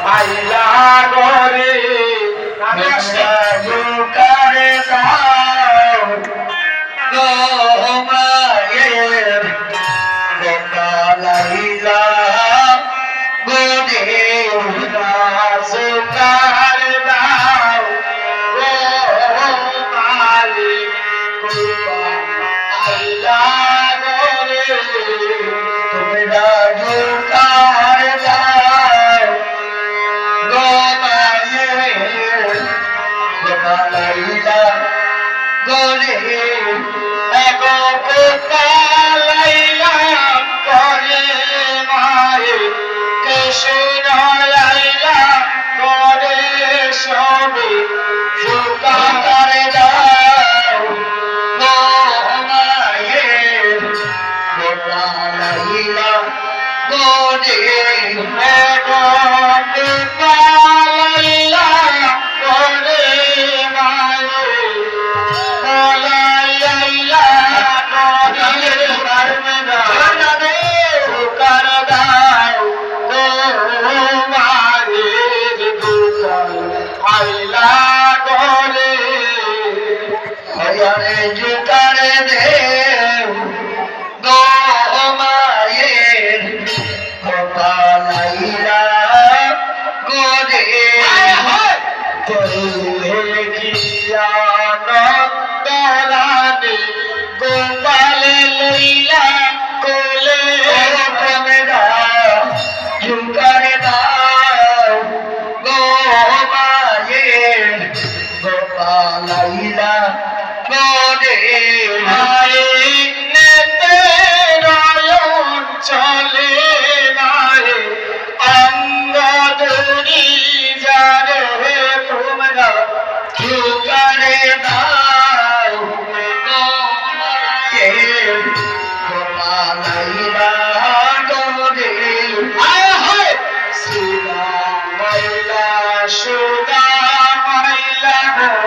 আইলা গরে করে দাও গোরে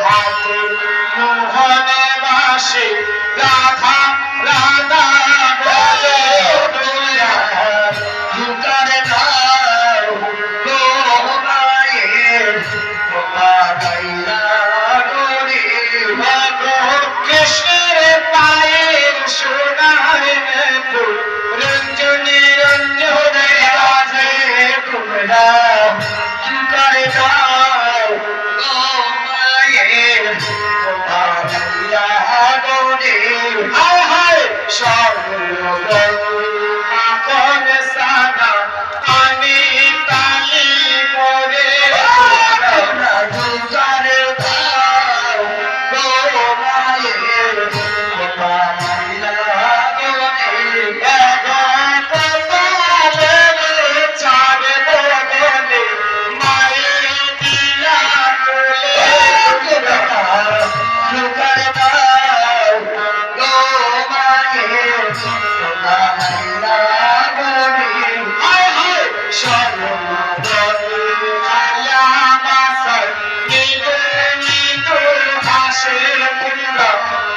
হাতে মোহনে বাসে।